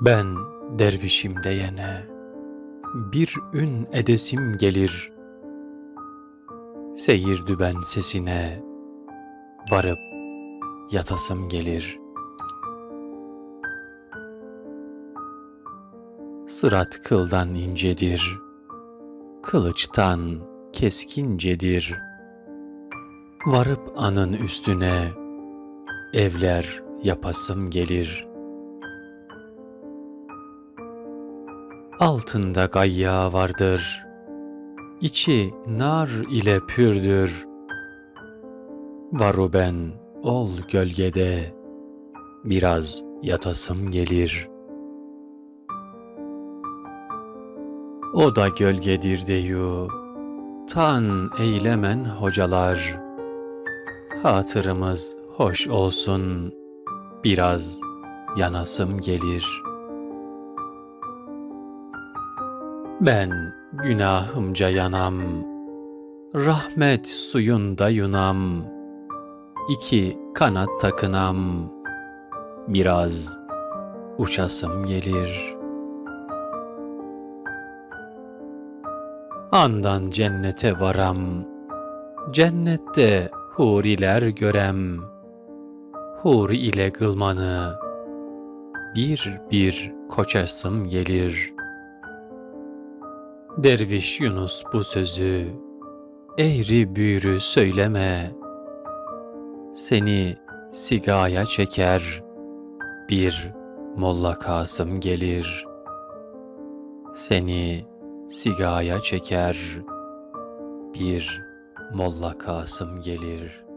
Ben dervişim diyene bir ün edesim gelir. Seyir ben sesine varıp yatasım gelir. Sırat kıldan incedir, kılıçtan keskincedir. Varıp anın üstüne evler yapasım gelir.'' Altında gayya vardır, içi nar ile pürdür. Varu ben ol gölgede, biraz yatasım gelir. O da gölgedir deyu, tan eylemen hocalar. Hatırımız hoş olsun, biraz yanasım gelir.'' Ben günahımca yanam, rahmet suyunda yunam, iki kanat takınam, biraz uçasım gelir. Andan cennete varam, cennette huriler görem, huri ile gılmanı bir bir koçasım gelir.'' Derviş Yunus bu sözü eğri büğrü söyleme. Seni sigaya çeker bir Molla Kasım gelir. Seni sigaya çeker bir Molla Kasım gelir.''